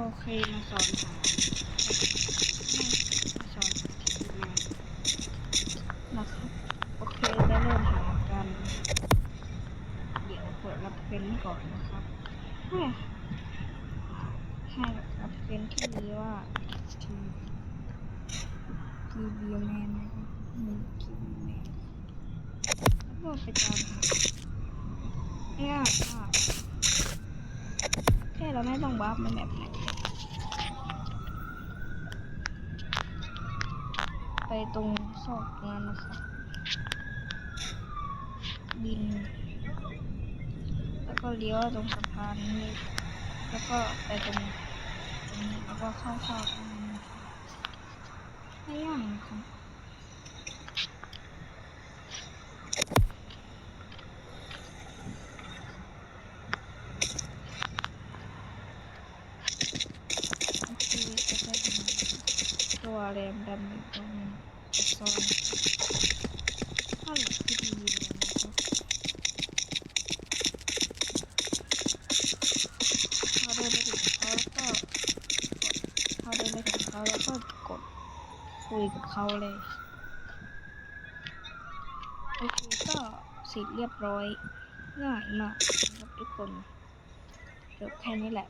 โอเคมาสอนหามาสอนทีมานะครับ โอเคได้เริ่มหากัน เดี๋ยวเปิดรับเป็นก่อนนะครับให้ให้รับเป็นที่นี้ว่าทีทีบีแมนนะครับมีทีบีแมนแล้วก็ไปตามหาไม่ยากมา เราไม่ต้องวาร์ปในแบบไหนไปตรงซอกตรงนั้นนะครับดิน แล้วก็เลี้ยวตรงสะพานนี้ แล้วก็ไปตรงตรงนี้แล้วก็เข้าเข้านี้ไม่ยากนะครับโอเคก็ได้เห็น ตัวแรมดำอยู่ตรงนี้ซอนถ้าหลักที่ดีเลยนะครับพอเดินไปถึงเขาแล้วก็กดพอเดินไปถึงเขาแล้วก็กดคุยกับเขาเลย โอเคก็เสร็จเรียบร้อยง่ายมากนะครับทุกคนจบแค่นี้แหละ